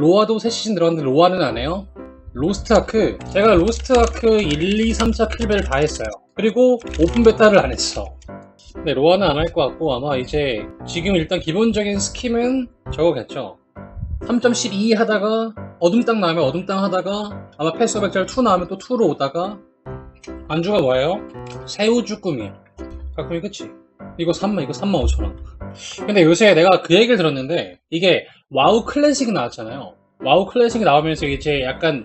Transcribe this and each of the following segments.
로아도 새 시즌 들어갔는데 로아는 안 해요. 로스트 아크 제가 로스트 아크 1, 2, 3차 킬벨 다 했어요. 그리고 오픈 베타를 안 했어. 근데 로아는 안 할 것 같고 아마 이제 지금 일단 기본적인 스킴은 저거겠죠. 3.12 하다가 어둠 땅 나오면 어둠 땅 하다가 아마 패스 오백절 2 나오면 또 2로 오다가 안주가 뭐예요? 새우 쭈꾸미 가끔이 그치? 이거 3만 이거 3만 5천 원 근데 요새 내가 그 얘기를 들었는데 이게 와우 클래식이 나왔잖아요 와우 클래식이 나오면서 이제 약간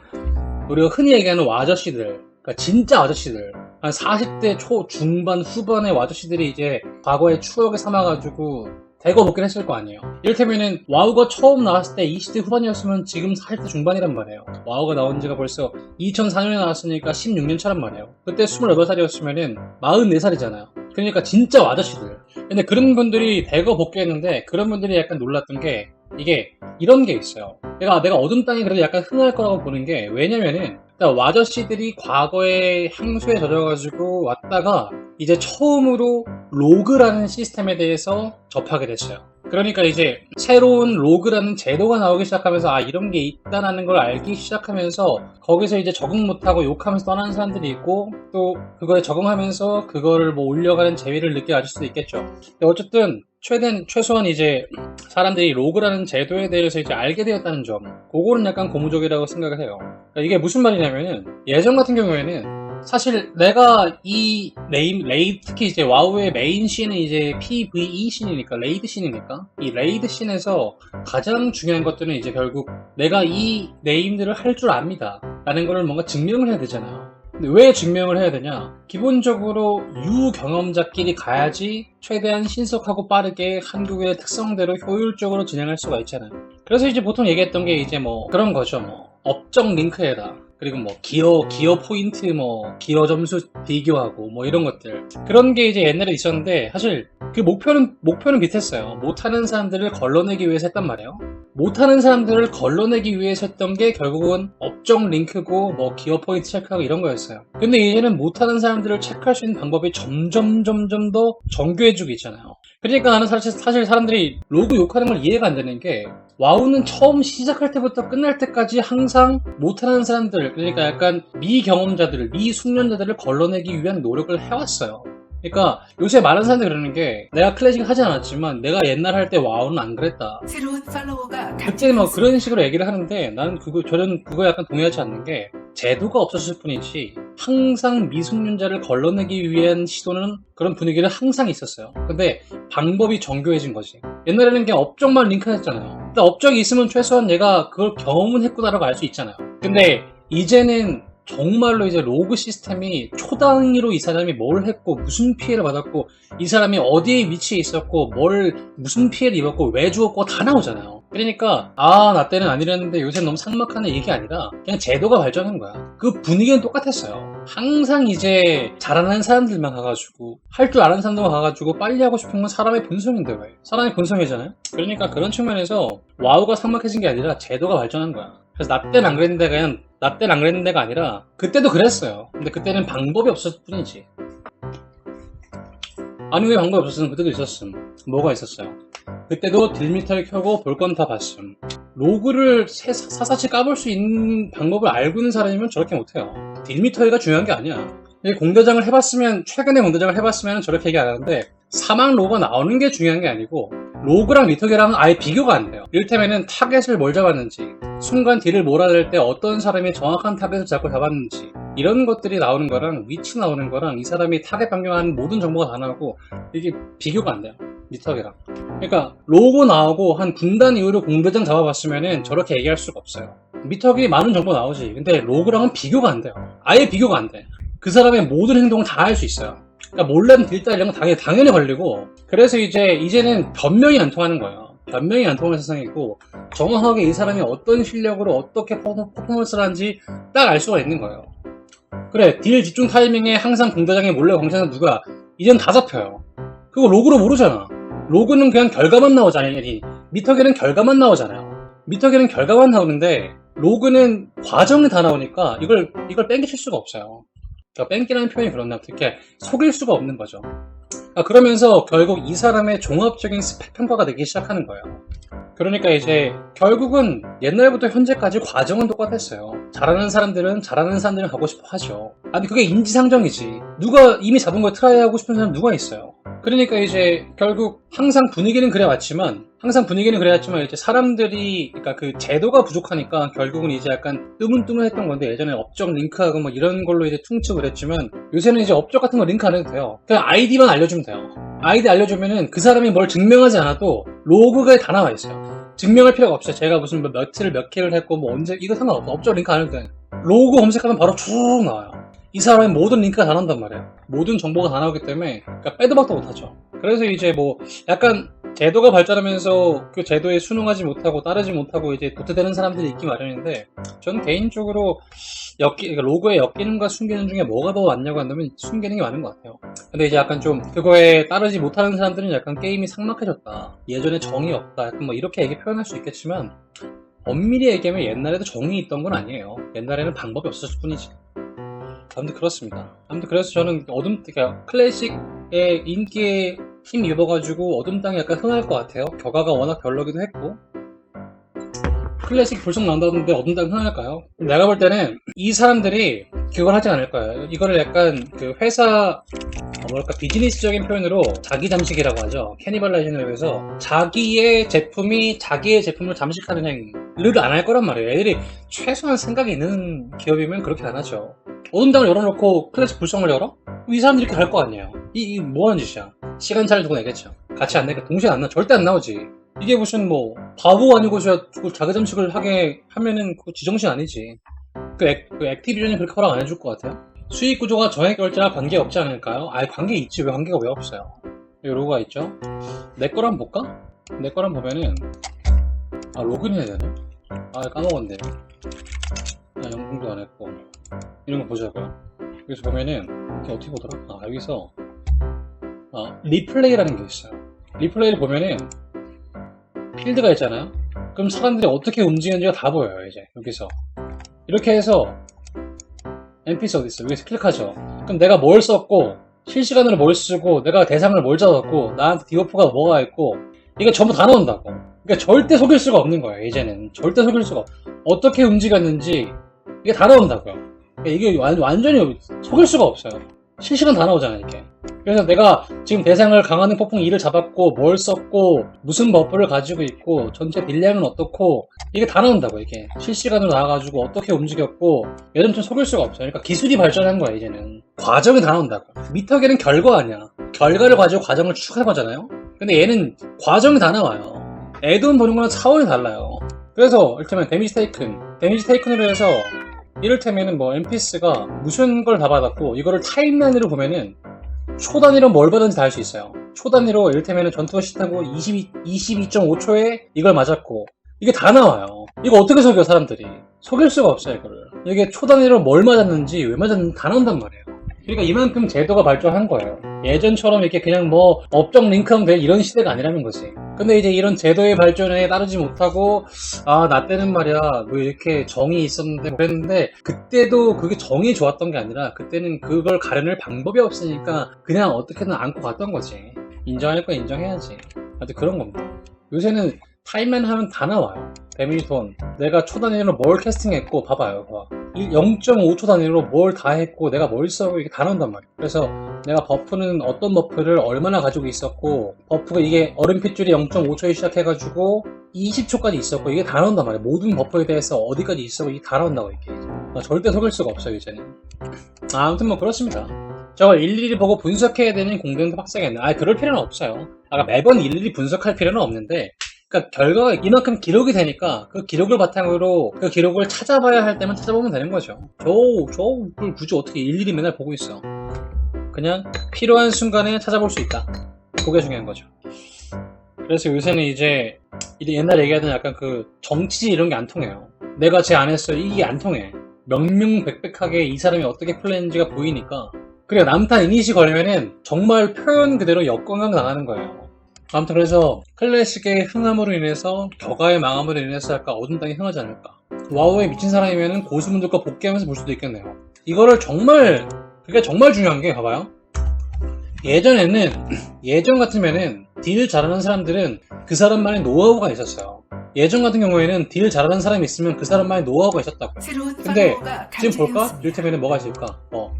우리가 흔히 얘기하는 와저씨들 그러니까 진짜 아저씨들 한 40대 초 중반 후반의 와저씨들이 이제 과거의 추억에 삼아가지고 대거 복귀를 했을 거 아니에요. 이를테면은 와우가 처음 나왔을 때 20대 후반이었으면 지금 40대 중반이란 말이에요. 와우가 나온 지가 벌써 2004년에 나왔으니까 16년 차란 말이에요. 그때 28살이었으면은 44살이잖아요. 그러니까 진짜 와저씨들. 근데 그런 분들이 대거 복귀했는데 그런 분들이 약간 놀랐던 게 이게 이런 게 있어요. 내가 내가 어둠 땅이 그래도 약간 흥할 거라고 보는 게 왜냐면은 와저씨들이 과거에 향수에 젖어가지고 왔다가 이제 처음으로 로그라는 시스템에 대해서 접하게 됐어요. 그러니까 이제 새로운 로그라는 제도가 나오기 시작하면서 아 이런 게 있다라는 걸 알기 시작하면서 거기서 이제 적응 못하고 욕하면서 떠나는 사람들이 있고 또 그거에 적응하면서 그거를 뭐 올려가는 재미를 느껴가질 수도 있겠죠. 어쨌든 최대한 최소한 이제 사람들이 로그라는 제도에 대해서 이제 알게 되었다는 점 그거는 약간 고무적이라고 생각을 해요. 그러니까 이게 무슨 말이냐면은 예전 같은 경우에는 사실 내가 이 레이, 레이 특히 이제 와우의 메인 씬은 이제 PVE 씬이니까 레이드 씬이니까. 이 레이드 씬에서 가장 중요한 것들은 이제 결국 내가 이 네임들을 할 줄 압니다. 라는 거를 뭔가 증명을 해야 되잖아요 근데 왜 증명을 해야 되냐? 기본적으로 유경험자끼리 가야지 최대한 신속하고 빠르게 한국의 특성대로 효율적으로 진행할 수가 있잖아요. 그래서 이제 보통 얘기했던 게 이제 뭐 그런 거죠. 뭐 업적 링크에다 그리고 뭐 기어 기어 포인트 뭐 기어 점수 비교하고 뭐 이런 것들. 그런 게 이제 옛날에 있었는데 사실 그 목표는 목표는 비슷했어요. 못하는 사람들을 걸러내기 위해서 했단 말이에요. 못하는 사람들을 걸러내기 위해서 했던 게 결국은 업적 링크고 뭐 기어 포인트 체크하고 이런 거였어요. 근데 이제는 못하는 사람들을 체크할 수 있는 방법이 점점 점점 더 정교해지고 있잖아요 그러니까 나는 사실, 사실 사람들이 로그 욕하는 걸 이해가 안 되는 게 와우는 처음 시작할 때부터 끝날 때까지 항상 못하는 사람들 그러니까 약간 미경험자들을 미숙련자들을 걸러내기 위한 노력을 해왔어요 그러니까 요새 많은 사람들이 그러는 게 내가 클래식 하지 않았지만 내가 옛날 할 때 와우는 안 그랬다 새로운 팔로워가 그때 뭐 그런 식으로 얘기를 하는데 나는 그거 저는 그거 약간 동의하지 않는 게 제도가 없었을 뿐이지 항상 미숙련자를 걸러내기 위한 시도는 그런 분위기는 항상 있었어요. 근데 방법이 정교해진 거지. 옛날에는 그냥 업적만 링크했잖아요. 근데 업적이 있으면 최소한 얘가 그걸 경험은 했구나라고 알 수 있잖아요. 근데 이제는 정말로 이제 로그 시스템이 초단위로 이 사람이 뭘 했고 무슨 피해를 받았고 이 사람이 어디에 위치해 있었고 뭘 무슨 피해를 입었고 왜 죽었고 다 나오잖아요. 그러니까 아 나 때는 안 이랬는데 요새 너무 삭막하네 이게 아니라 그냥 제도가 발전한 거야. 그 분위기는 똑같았어요. 항상 이제 잘하는 사람들만 가가지고 할 줄 아는 사람들만 가가지고 빨리 하고 싶은 건 사람의 본성인데 왜? 사람의 본성이잖아요. 그러니까 그런 측면에서 와우가 삭막해진 게 아니라 제도가 발전한 거야. 그래서 나 때는 안 그랬는데 그냥 나 때는 안 그랬는 데가 아니라 그때도 그랬어요. 근데 그때는 방법이 없었을 뿐이지. 아니 왜 방법이 없었으면 그때도 있었음. 뭐가 있었어요? 그때도 딜미터를 켜고 볼 건 다 봤음. 로그를 세- 사사치 까볼 수 있는 방법을 알고 있는 사람이면 저렇게 못해요. 딜미터가 중요한 게 아니야. 이 공대장을 해봤으면 최근에 공대장을 해봤으면 저렇게 얘기 안 하는데 사망 로그가 나오는 게 중요한 게 아니고 로그랑 미터기랑은 아예 비교가 안 돼요. 이를테면은 타겟을 뭘 잡았는지 순간 딜을 몰아낼 때 어떤 사람이 정확한 타겟을 잡고 잡았는지 이런 것들이 나오는 거랑 위치 나오는 거랑 이 사람이 타겟 변경한 모든 정보가 다 나오고 이게 비교가 안 돼요. 미터기랑. 그러니까 로고 나오고 한 군단 이후로 공대장 잡아봤으면은 저렇게 얘기할 수가 없어요. 미터기 많은 정보 나오지. 근데 로그랑은 비교가 안 돼요. 아예 비교가 안 돼. 그 사람의 모든 행동을 다할수 있어요. 그러니까 몰래는 딜다 이런 건 당연히, 당연히 걸리고 그래서 이제 이제는 변명이 안 통하는 거예요. 변명이 안 통하는 세상이고 정확하게 이 사람이 어떤 실력으로 어떻게 퍼포- 퍼포먼스를 하는지 딱 알 수가 있는 거예요. 그래 딜 집중 타이밍에 항상 공대장에 몰래 광시하는 누가 이젠 다 잡혀요. 그거 로그로 모르잖아. 로그는 그냥 결과만 나오잖아요. 이 미터기는 결과만 나오잖아요. 미터기는 결과만 나오는데 로그는 과정이 다 나오니까 이걸 이걸 뺑기칠 수가 없어요. 그러니까 뺑기라는 표현이 그렇나 어떻게 속일 수가 없는 거죠. 아, 그러면서 결국 이 사람의 종합적인 스펙 평가가 되기 시작하는 거예요. 그러니까 이제 결국은 옛날부터 현재까지 과정은 똑같았어요. 잘하는 사람들은 잘하는 사람들은 가고 싶어 하죠. 아니 그게 인지상정이지. 누가 이미 잡은 걸 트라이 하고 싶은 사람 누가 있어요? 그러니까 이제 결국 항상 분위기는 그래왔지만 항상 분위기는 그래왔지만 이제 사람들이 그러니까 그 제도가 부족하니까 결국은 이제 약간 뜨문뜨문했던 건데 예전에 업적 링크하고 뭐 이런 걸로 이제 퉁치고 그랬지만 요새는 이제 업적 같은 거 링크 안 해도 돼요. 그냥 아이디만 알려주면 돼요. 아이디 알려주면은 그 사람이 뭘 증명하지 않아도 로그가 다 나와 있어요. 증명할 필요가 없어요. 제가 무슨 뭐 며칠 몇 킬을 했고 뭐 언제 이거 상관없어. 업적 링크 안 해도 돼. 로그 검색하면 바로 쭉 나와요. 이 사람의 모든 링크가 다 나온단 말이에요. 모든 정보가 다 나오기 때문에 그러니까 빼도 박도 못하죠. 그래서 이제 뭐 약간 제도가 발전하면서 그 제도에 순응하지 못하고 따르지 못하고 이제 도태되는 사람들이 있기 마련인데 저는 개인적으로 엮이, 그러니까 로고에 엮이는과 숨기는 중에 뭐가 더 많냐고 한다면 숨기는 게 많은 것 같아요. 근데 이제 약간 좀 그거에 따르지 못하는 사람들은 약간 게임이 삭막해졌다. 예전에 정이 없다. 뭐 이렇게 얘기 표현할 수 있겠지만 엄밀히 얘기하면 옛날에도 정이 있던 건 아니에요. 옛날에는 방법이 없었을 뿐이지. 아무튼 그렇습니다. 아무튼 그래서 저는 어둠, 그러니까 클래식의 인기에 힘 입어가지고 어둠 땅이 약간 흥할 것 같아요. 결과가 워낙 별로기도 했고. 클래식 불속 나온다는데 어둠 땅 흥할까요? 내가 볼 때는 이 사람들이 그걸 하지 않을 거예요. 이거를 약간 그 회사 어, 뭐랄까 비즈니스적인 표현으로 자기 잠식이라고 하죠. 캐니발라이징을 위해서 자기의 제품이 자기의 제품을 잠식하는 행위를 안 할 거란 말이에요. 애들이 최소한 생각이 있는 기업이면 그렇게 안 하죠. 어둠당을 열어놓고 클래식 불성을 열어? 이 사람들이 이렇게 갈 거 아니에요. 이, 이 뭐하는 짓이야. 시간차를 두고 내겠죠. 같이 안 내니까 동시에 안 나, 절대 안 나오지. 이게 무슨 뭐 바보 아니고서 그 자기 잠식을 하게 하면은 그 지정신 아니지. 그, 액, 그 액티비전이 그렇게 허락 안 해줄 것 같아요. 수익 구조가 전액 결제와 관계 없지 않을까요? 아예 관계 있지 왜 관계가 왜 없어요? 로고가 있죠? 내 한번 볼까? 내 한번 보면은 아 로그인 해야 되나? 아 까먹었네 아 연봉도 안 했고 이런 거 보자고요 여기서 보면은 이게 어떻게 보더라? 아 여기서 아 리플레이라는 게 있어요 리플레이를 보면은 필드가 있잖아요 그럼 사람들이 어떻게 움직이는지가 다 보여요 이제 여기서 이렇게 해서 NPC 어디 있어? 여기서 클릭하죠. 그럼 내가 뭘 썼고 실시간으로 뭘 쓰고 내가 대상을 뭘 잡았고 나한테 디오프가 뭐가 있고 이게 전부 다 나온다고. 그러니까 절대 속일 수가 없는 거예요. 이제는 절대 속일 수가 없. 어떻게 움직였는지 이게 다 나온다고요. 그러니까 이게 완, 완전히 속일 수가 없어요. 실시간 다 나오잖아 이게. 그래서 내가 지금 대상을 강화는 폭풍 2를 잡았고 뭘 썼고 무슨 버프를 가지고 있고 전체 딜량은 어떻고 이게 다 나온다고 이게. 실시간으로 나와가지고 어떻게 움직였고 예전 좀 속일 수가 없어요. 그러니까 기술이 발전한 거야 이제는. 과정이 다 나온다고. 미터계는 결과 아니야. 결과를 가지고 과정을 추가한 거잖아요. 근데 얘는 과정이 다 나와요. 애돈 보는 거랑 차원이 달라요. 그래서 이를테면 데미지 테이큰. 데미지 테이큰으로 해서 이를테면은 뭐 NPS가 무슨 걸 다 받았고 이거를 타임라인으로 보면은 초 단위로 뭘 받은지 다 알 수 있어요. 초 단위로 이를테면 전투가 시타고 22, 22.5초에 이걸 맞았고 이게 다 나와요. 이거 어떻게 속여 사람들이? 속일 수가 없어요 이거를. 이게 초 단위로 뭘 맞았는지 왜 맞았는지 다 나온단 말이에요. 그러니까 이만큼 제도가 발전한 거예요. 예전처럼 이렇게 그냥 뭐 업적 링크하면 돼 이런 시대가 아니라는 거지. 근데 이제 이런 제도의 발전에 따르지 못하고 아 나 때는 말이야 뭐 이렇게 정이 있었는데 그랬는데 그때도 그게 정이 좋았던 게 아니라 그때는 그걸 가려낼 방법이 없으니까 그냥 어떻게든 안고 갔던 거지. 인정할 거 인정해야지. 하여튼 그런 겁니다. 요새는 타임만 하면 다 나와요. 데미톤. 내가 초 단위로 뭘 캐스팅했고, 봐봐요. 봐. 0.5초 단위로 뭘 다 했고, 내가 뭘 써고 이게 다 나온단 말이야. 그래서 내가 버프는 어떤 버프를 얼마나 가지고 있었고, 버프가 이게 얼음핏줄이 0.5초에 시작해가지고, 20초까지 있었고, 이게 다 나온단 말이야. 모든 버프에 대해서 어디까지 있었고, 이게 다 나온다고, 이게. 아, 절대 속일 수가 없어요, 이제는. 아, 아무튼 뭐 그렇습니다. 저걸 일일이 보고 분석해야 되는 공정도 빡세겠네. 아, 그럴 필요는 없어요. 아, 매번 일일이 분석할 필요는 없는데, 그러니까 결과가 이만큼 기록이 되니까 그 기록을 바탕으로 그 기록을 찾아봐야 할 때만 찾아보면 되는 거죠. 저, 저걸 굳이 어떻게 일일이 맨날 보고 있어. 그냥 필요한 순간에 찾아볼 수 있다. 그게 중요한 거죠. 그래서 요새는 이제 옛날에 얘기하던 약간 그 정치 이런 게 안 통해요. 내가 쟤 안 했어. 이게 안 통해. 명명백백하게 이 사람이 어떻게 플레이했는지가 보이니까 그래 남탄 이니시 걸면은 정말 표현 그대로 역광강 당하는 거예요. 아무튼 그래서 클래식의 흥함으로 인해서 겨가의 망함으로 인해서 약간 어둠 땅이 흥하지 않을까. 와우에 미친 사람이면은 고수분들과 복귀하면서 볼 수도 있겠네요. 이거를 정말 그게 정말 중요한 게 봐봐요. 예전에는 예전 같으면은 딜을 잘하는 사람들은 그 사람만의 노하우가 있었어요. 예전 같은 경우에는 딜 잘하는 사람이 있으면 그 사람만의 노하우가 있었다고. 근데 지금 볼까? 이를테면 뭐가 있을까? 어,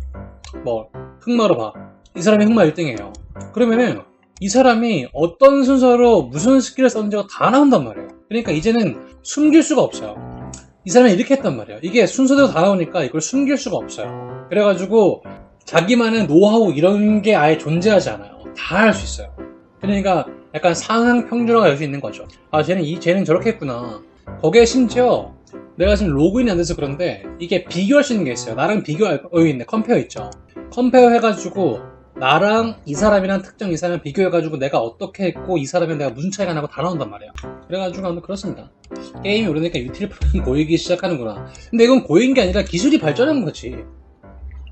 뭐, 흑마로 봐. 이 사람이 흑마 1등이에요. 그러면은 이 사람이 어떤 순서로 무슨 스킬을 썼는지가 다 나온단 말이에요. 그러니까 이제는 숨길 수가 없어요. 이 사람이 이렇게 했단 말이에요. 이게 순서대로 다 나오니까 이걸 숨길 수가 없어요. 그래가지고 자기만의 노하우 이런 게 아예 존재하지 않아요. 다 할 수 있어요. 그러니까 약간 상향 평준화가 될 수 있는 거죠. 아, 쟤는 이, 쟤는 저렇게 했구나. 거기에 심지어 내가 지금 로그인이 안 돼서 그런데 이게 비교할 수 있는 게 있어요. 나랑 비교할, 어, 여기 있네. 컴페어 있죠. 컴페어 해가지고 나랑 이 사람이랑 특정 이 사람 비교해가지고 내가 어떻게 했고 이 사람이랑 내가 무슨 차이가 나고 다 나온단 말이에요. 그래가지고 아무튼 그렇습니다. 게임이 오르니까 유틸 프로는 고이기 시작하는구나. 근데 이건 고인 게 아니라 기술이 발전한 거지.